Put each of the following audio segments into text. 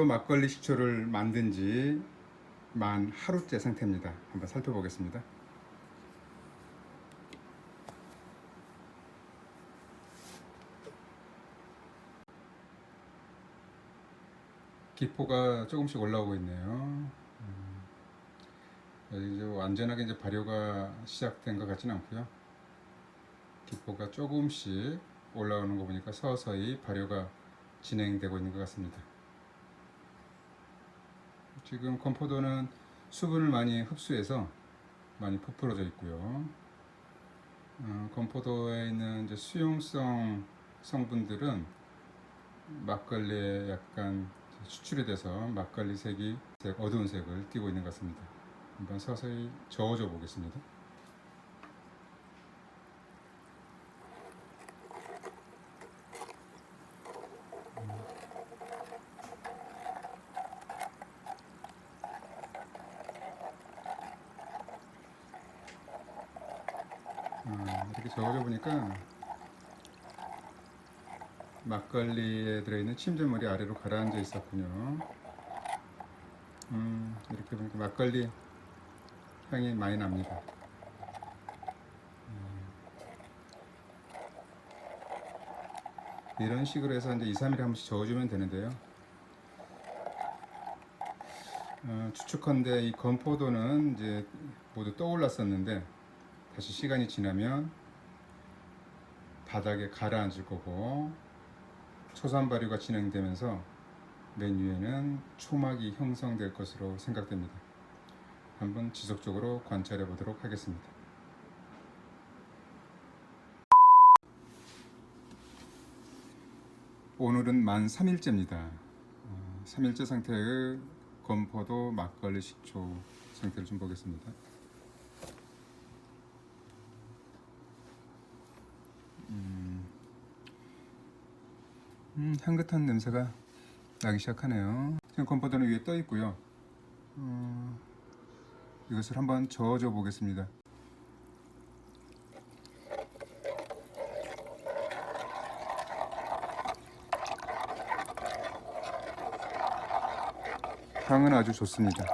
건포도 막걸리 식초를 만든 지 만 하루째 상태입니다. 한번 살펴보겠습니다. 기포가 조금씩 올라오고 있네요. 음, 이제 완전하게 이제 발효가 시작된 것 같지는 않고요. 기포가 조금씩 올라오는 거 보니까 서서히 발효가 진행되고 있는 것 같습니다. 지금 건포도는 수분을 많이 흡수해서 많이 부풀어져 있고요. 어, 건포도에 있는 이제 수용성 성분들은 막걸리에 약간 추출이 돼서 막걸리 색이 색, 어두운 색을 띠고 있는 것 같습니다. 한번 서서히 저어줘 보겠습니다. 음, 이렇게 저어져 보니까 막걸리에 들어있는 침전물이 아래로 가라앉아 있었군요. 음, 이렇게 보니까 막걸리 향이 많이 납니다. 음. 이런 식으로 해서 이제 2, 3일에 한 번씩 저어주면 되는데요. 어, 추측컨대 이 건포도는 이제 모두 떠올랐었는데 다시 시간이 지나면 바닥에 가라앉을 거고 초산 발효가 진행되면서 맨 위에는 초막이 형성될 것으로 생각됩니다. 한번 지속적으로 관찰해 보도록 하겠습니다. 오늘은 만 3일째입니다. 3일째 상태의 건포도 막걸리 식초 상태를 좀 보겠습니다. 음, 향긋한 냄새가 나기 시작하네요. 지금 건포도는 위에 떠 있고요. 어, 이것을 한번 저어줘 보겠습니다. 향은 아주 좋습니다.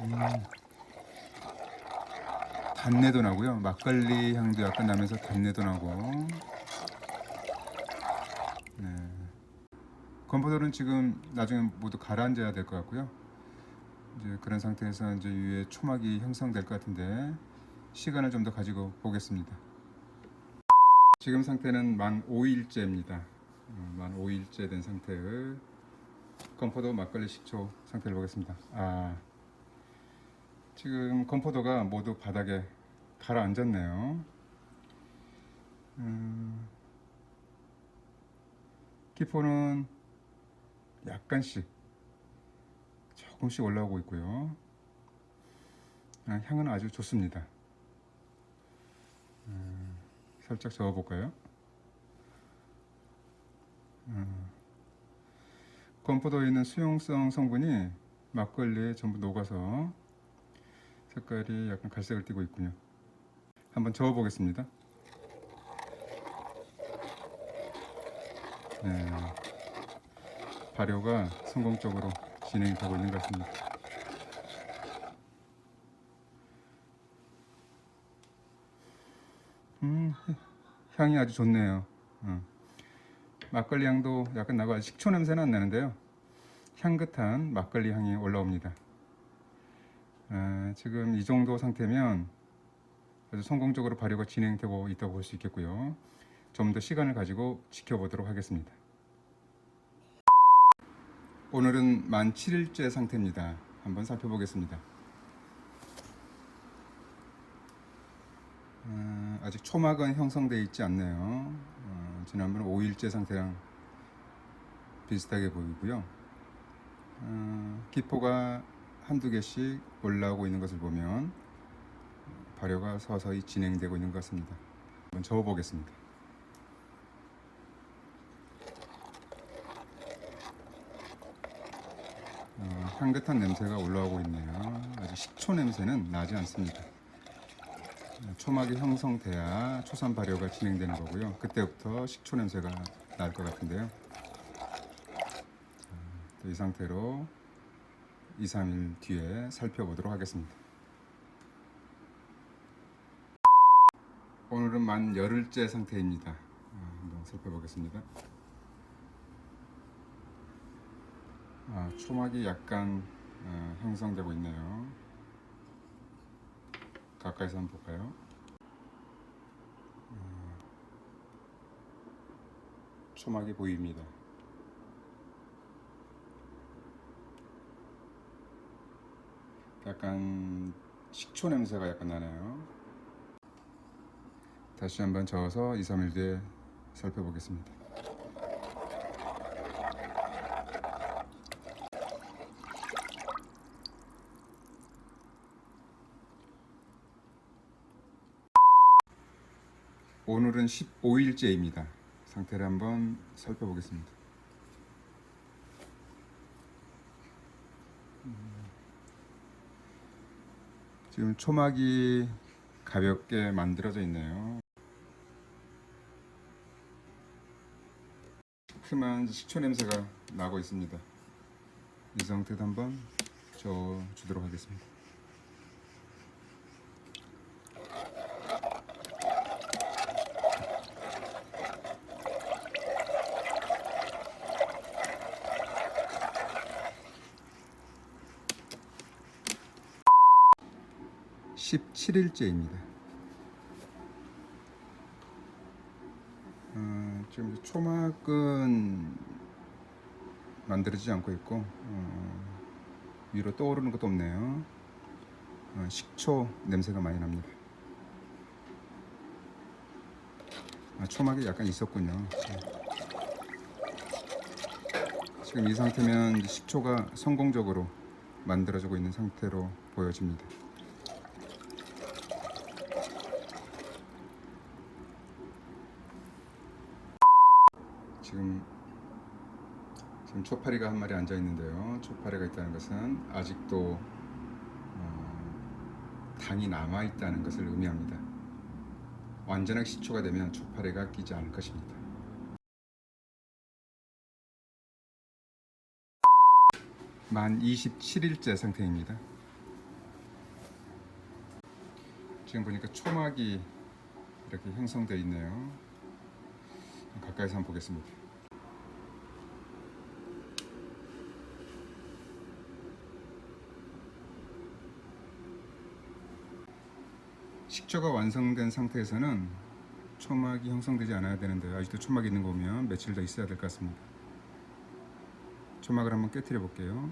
음, 단내도 나고요. 막걸리 향도 약간 나면서 단내도 나고. 건포도는 지금 나중에 모두 가라앉아야 될 것 같고요. 이제 그런 상태에서 이제 위에 초막이 형성될 것 같은데 시간을 좀 더 가지고 보겠습니다. 지금 상태는 만 5일째입니다. 만 5일째 된 상태의 건포도 막걸리 식초 상태를 보겠습니다. 아, 지금 건포도가 모두 바닥에 가라앉았네요. 음, 기포는 약간씩 조금씩 올라오고 있고요. 아, 향은 아주 좋습니다. 음, 살짝 저어볼까요? 음, 건포도에 있는 수용성 성분이 막걸리에 전부 녹아서 색깔이 약간 갈색을 띠고 있군요. 한번 저어보겠습니다. 네, 발효가 성공적으로 진행이 되고 있는 것 같습니다. 음, 향이 아주 좋네요. 어. 막걸리 향도 약간 나고 아주 식초 냄새는 안 나는데요. 향긋한 막걸리 향이 올라옵니다. 아, 지금 이 정도 상태면 아주 성공적으로 발효가 진행되고 있다고 볼 수 있겠고요. 좀 더 시간을 가지고 지켜보도록 하겠습니다. 오늘은 만 7일째 상태입니다. 한번 살펴보겠습니다. 아, 아직 초막은 형성되어 있지 않네요. 어, 지난번 5일째 상태랑 비슷하게 보이고요. 어, 기포가 한두 개씩 올라오고 있는 것을 보면 발효가 서서히 진행되고 있는 것 같습니다. 한번 저어보겠습니다. 향긋한 냄새가 올라오고 있네요. 아직 식초 냄새는 나지 않습니다. 어, 초막이 형성돼야 초산 발효가 진행되는 거고요. 그때부터 식초 냄새가 날 것 같은데요. 이 상태로 2, 3일 뒤에 살펴보도록 하겠습니다. 오늘은 만 열흘째 상태입니다. 아, 한번 살펴보겠습니다. 아, 초막이 약간 어, 형성되고 있네요. 가까이서 한번 볼까요? 음, 초막이 보입니다. 약간 식초 냄새가 약간 나네요. 다시 한번 저어서 2, 3일 뒤에 살펴보겠습니다. 오늘은 15일째입니다. 상태를 한번 살펴보겠습니다. 지금 초막이 가볍게 만들어져 있네요. 시큼한 식초 냄새가 나고 있습니다. 이 상태도 한번 저어 주도록 하겠습니다. (17일째입니다) 어, 지금 초막은 만들어지지 않고 있고 어, 위로 떠오르는 것도 없네요. 어, 식초 냄새가 많이 납니다. 아, 초막이 약간 있었군요. 지금 이 상태면 식초가 성공적으로 만들어지고 있는 상태로 보여집니다. 지금 지금 초파리가 한 마리 앉아 있는데요. 초파리가 있다는 것은 아직도 어, 당이 남아 있다는 것을 의미합니다. 완전하게 식초가 되면 초파리가 끼지 않을 것입니다. 만 27일째 상태입니다. 지금 보니까 초막이 이렇게 형성되어 있네요. 가까이서 한번 보겠습니다. 식초가 완성된 상태에서는 초막이 형성되지 않아야 되는데 아직도 초막이 있는 거 보면 며칠 더 있어야 될 것 같습니다. 초막을 한번 깨뜨려 볼게요.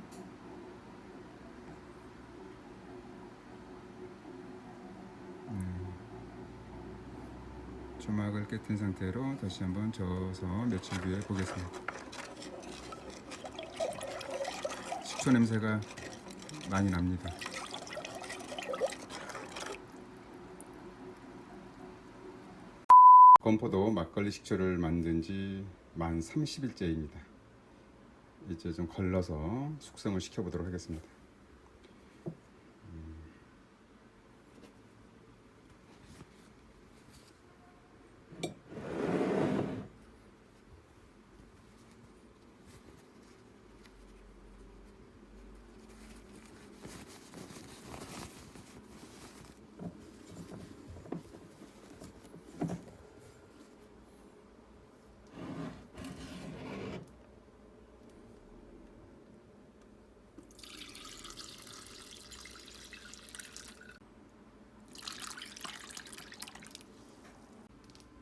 조막을 깨튼 상태로 다시 한번 저어서 며칠 뒤에 보겠습니다. 식초 냄새가 많이 납니다. 건포도 막걸리 식초를 만든 지 만 30일째입니다. 이제 좀 걸러서 숙성을 시켜보도록 하겠습니다.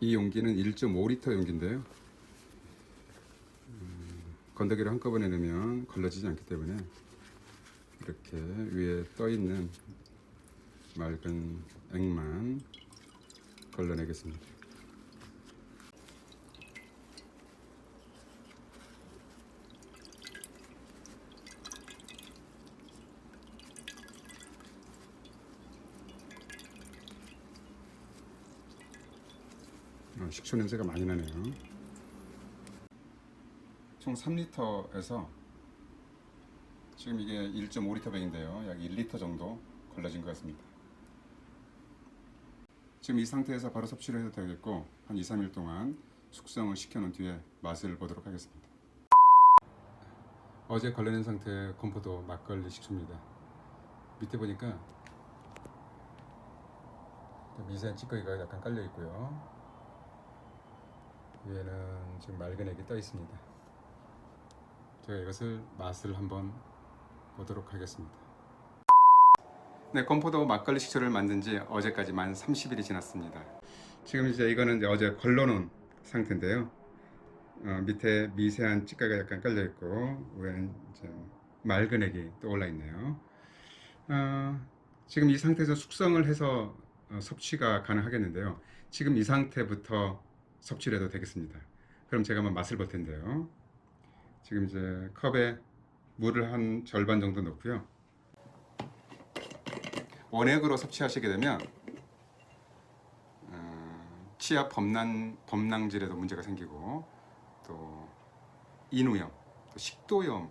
이 용기는 1.5리터 용기인데요. 음, 건더기를 한꺼번에 넣으면 걸러지지 않기 때문에 이렇게 위에 떠 있는 맑은 액만 걸러내겠습니다. 식초 냄새가 많이 나네요. 총 3리터에서 지금 이게 1.5리터 병인데요. 약 1리터 정도 걸러진 것 같습니다. 지금 이 상태에서 바로 섭취를 해도 되겠고 한 2, 3일 동안 숙성을 시켜놓은 뒤에 맛을 보도록 하겠습니다. 어제 걸러낸 상태의 건포도 막걸리 식초입니다. 밑에 보니까 미세한 찌꺼기가 약간 깔려 있고요. 위에는 지금 맑은 액이 떠 있습니다. 제가 이것을 맛을 한번 보도록 하겠습니다. 네, 건포도 막걸리 식초를 만든 지 어제까지 만 30일이 지났습니다. 지금 이제 이거는 이제 어제 걸러놓은 상태인데요. 어, 밑에 미세한 찌꺼기가 약간 깔려 있고 위에는 이제 맑은 액이 또 올라 있네요. 어, 지금 이 상태에서 숙성을 해서 어, 섭취가 가능하겠는데요. 지금 이 상태부터 섭취를 해도 되겠습니다. 그럼 제가 한번 맛을 볼 텐데요. 지금 이제 컵에 물을 한 절반 정도 넣고요. 원액으로 섭취하시게 되면 어, 치아 범난 범낭질에도 문제가 생기고 또 인후염, 또 식도염이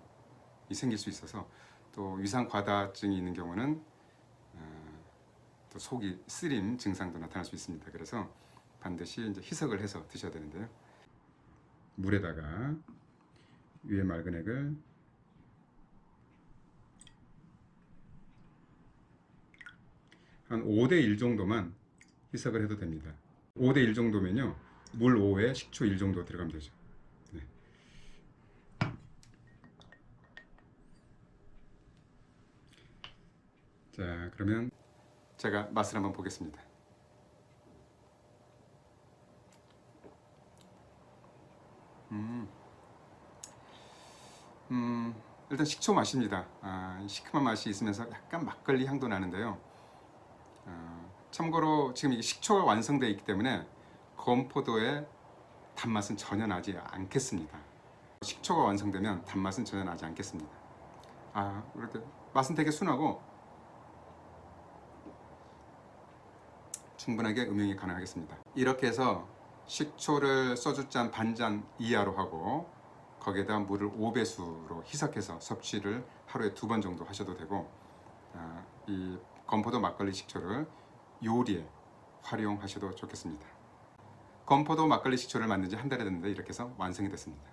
생길 수 있어서 또 위상 과다증이 있는 경우는 어, 또 속이 쓰림 증상도 나타날 수 있습니다. 그래서 반드시 이제 희석을 해서 드셔야 되는데요. 물에다가 위에 맑은 액을 한 5대 1 정도만 희석을 해도 됩니다. 5대 1 정도면요. 물 5에 식초 1 정도 들어가면 되죠. 네. 자, 그러면 제가 맛을 한번 보겠습니다. 음, 음, 일단 식초 맛입니다. 아, 시큼한 맛이 있으면서 약간 막걸리 향도 나는데요. 어, 참고로 지금 이게 식초가 완성되어 있기 때문에 건포도의 단맛은 전혀 나지 않겠습니다. 식초가 완성되면 단맛은 전혀 나지 않겠습니다. 아, 이렇게 맛은 되게 순하고 충분하게 음용이 가능하겠습니다. 이렇게 해서 식초를 소주잔 반잔 이하로 하고 거기에다 물을 5배수로 희석해서 섭취를 하루에 두 번 정도 하셔도 되고 아, 이 건포도 막걸리 식초를 요리에 활용하셔도 좋겠습니다. 건포도 막걸리 식초를 만든 지 한 달이 됐는데 이렇게 해서 완성이 됐습니다.